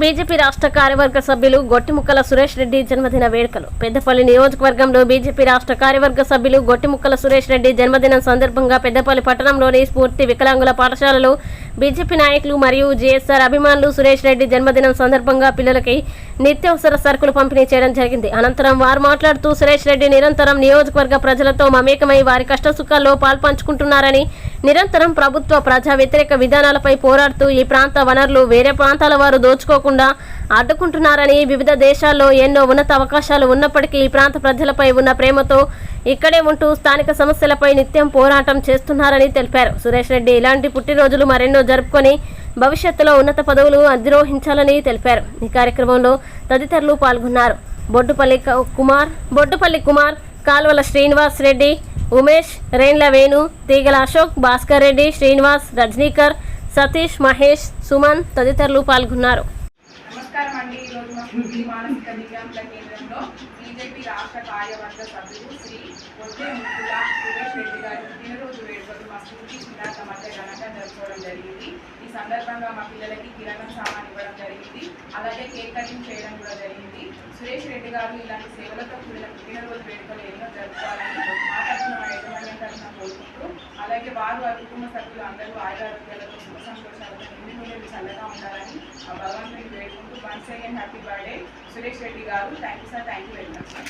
BJP రాష్ట్ర కార్యవర్గ సభ్యులు గొట్టిముక్కల సురేష్ రెడ్డి జన్మదిన వేడుకలు. పెద్దపల్లి నియోజకవర్గంలో బీజేపీ రాష్ట్ర కార్యవర్గ సభ్యులు గొట్టిముక్కల సురేష్ రెడ్డి జన్మదినం సందర్భంగా పెద్దపల్లి పట్టణంలోని స్ఫూర్తి వికలాంగుల పాఠశాలలో బీజేపీ నాయకులు మరియు జేఎస్ఆర్ అభిమానులు సురేష్ రెడ్డి జన్మదినం సందర్భంగా పిల్లలకి నిత్యావసర సరుకులు పంపిణీ చేయడం జరిగింది. అనంతరం వారు మాట్లాడుతూ సురేష్ రెడ్డి నిరంతరం నియోజకవర్గ ప్రజలతో మమేకమై వారి కష్ట సుఖాల్లో పాల్పంచుకుంటున్నారని నిరంతరం ప్రభుత్వ ప్రజా వ్యతిరేక విధానాలపై పోరాడుతూ ఈ ప్రాంత వనరులు వేరే ప్రాంతాల వారు దోచుకోకుండా అడ్డుకుంటున్నారని వివిధ దేశాల్లో ఎన్నో ఉన్నత అవకాశాలు ఉన్నప్పటికీ ఈ ప్రాంత ప్రజలపై ఉన్న ప్రేమతో ఇక్కడే ఉంటూ స్థానిక సమస్యలపై నిత్యం పోరాటం చేస్తున్నారని తెలిపారు. సురేష్ రెడ్డి ఇలాంటి పుట్టినరోజులు మరెన్నో జరుపుకొని భవిష్యత్తులో ఉన్నత పదవులు అధిరోహించాలని తెలిపారు. ఈ కార్యక్రమంలో తదితరులు పాల్గొన్నారు. బొడ్డుపల్లి కుమార్ బొడ్డుపల్లి కుమార్ కాల్వల శ్రీనివాస్ రెడ్డి ఉమేష్ రేండ్ల వేణు తీగల అశోక్ భాస్కర్ రెడ్డి శ్రీనివాస్ రజనీకర్ సతీష్ మహేష్ సుమన్ తదితరులు పాల్గొన్నారు. ఈరోజు మా స్ఫూర్తి రాష్ట్ర కార్యవర్గ సభ్యులు శ్రీ ఒడ్డే ముక్కుల సురేష్ రెడ్డి గారి పుట్టినరోజు వేడుకలు మా స్ఫూర్తి చిన్నాక మధ్య ఘనంగా జరుపుకోవడం జరిగింది. ఈ సందర్భంగా మా పిల్లలకి కిరణం సామాన్ ఇవ్వడం జరిగింది. అలాగే కేక్ కటింగ్ చేయడం కూడా జరిగింది. సురేష్ రెడ్డి గారు ఇలాంటి సేవలతో కూడిన పుట్టినరోజు వేడుకలు ఎన్నో జరుపుకోవాలని మా తరఫున మా యజమాన్యం తరఫున కోరుకుంటూ అలాగే వారు వారి కుటుంబ సభ్యులు అందరూ ఆయురారోగ్యాలతో సుఖ సంతోషాలతో నిండి నుండి చల్లగా ఉండాలని ఆ భగవంతుడిని వేడుకుంటూ once again happy birthday Suresh Reddy గారు. Thank you sir thank you very much.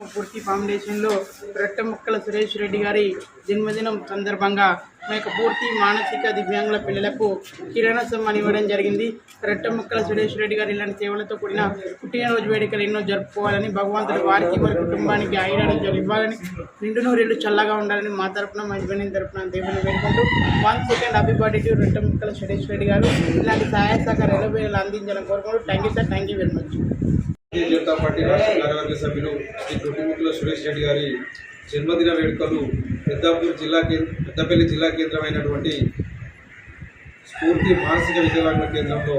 పూర్తి ఫౌండేషన్లో రొట్టె ముక్కల సురేష్ రెడ్డి గారి జన్మదినం సందర్భంగా మా యొక్క పూర్తి మానసిక దివ్యాంగుల పిల్లలకు కిరాణా సమ్మాన్ ఇవ్వడం జరిగింది. రొట్టె ముక్కల సురేష్ రెడ్డి గారు ఇలాంటి సేవలతో కూడిన పుట్టినరోజు వేడుకలు ఎన్నో జరుపుకోవాలని భగవంతుడు వారికి వారి కుటుంబానికి ఆయురారోగ్యాలు ఇవ్వాలని నిండు నూరేళ్ళు చల్లగా ఉండాలని మా తరపున మా హస్బెండ్ తరపున దేవుని వేడుకుంటూ one second happy birthday to రొట్టె ముక్కల సురేష్ రెడ్డి గారు. ఇలాంటి సహాయ సహకారాలు అందించాలని కోరుకుంటూ thank you sir thank you very much Bharatiya Janata Party రాష్ట్ర కార్యవర్గ సభ్యులు శ్రీ తొట్టిముక్కుల సురేష్ రెడ్డి గారి జన్మదిన వేడుకలు పెద్దాపూర్ జిల్లా కేంద్ర పెద్దపల్లి జిల్లా కేంద్రమైనటువంటి స్ఫూర్తి మానసిక వికలాంగుల కేంద్రంలో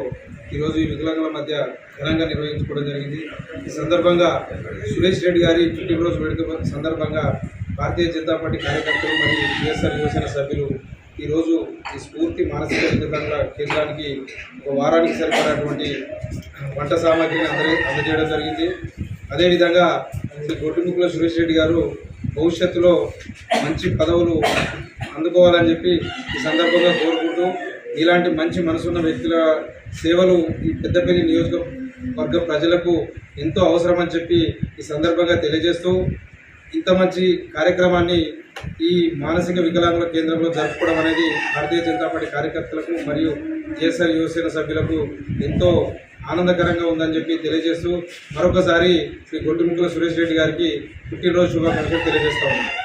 ఈరోజు ఈ వికలాంగుల మధ్య ఘనంగా నిర్వహించుకోవడం జరిగింది. ఈ సందర్భంగా సురేష్ రెడ్డి గారి పుట్టినరోజు వేడుక సందర్భంగా భారతీయ జనతా పార్టీ కార్యకర్తలు మరియు టీఎస్ఆర్ యువసేన సభ్యులు ఈరోజు ఈ స్ఫూర్తి మానసిక వికలాంగుల కేంద్రానికి ఒక వారానికి సరిపడినటువంటి వంట సామాగ్రిని అందరి అందజేయడం జరిగింది. అదేవిధంగా శ్రీ గొడ్డుముక్కుల సురేష్ రెడ్డి గారు భవిష్యత్తులో మంచి పదవులు అందుకోవాలని చెప్పి ఈ సందర్భంగా కోరుకుంటూ ఇలాంటి మంచి మనసున్న వ్యక్తుల సేవలు ఈ పెద్దపల్లి నియోజకవర్గ ప్రజలకు ఎంతో అవసరమని చెప్పి ఈ సందర్భంగా తెలియజేస్తూ ఇంత మంచి కార్యక్రమాన్ని ఈ మానసిక వికలాంగుల కేంద్రంలో జరుపుకోవడం అనేది భారతీయ జనతా పార్టీ కార్యకర్తలకు మరియు జేఎస్ఆర్ యువసేన సభ్యులకు ఎంతో ఆనందకరంగా ఉందని చెప్పి తెలియజేస్తూ మరొకసారి శ్రీ గొడ్డుముక్కల సురేష్ రెడ్డి గారికి పుట్టినరోజు శుభాకాంక్షలు తెలియజేస్తా ఉన్నాను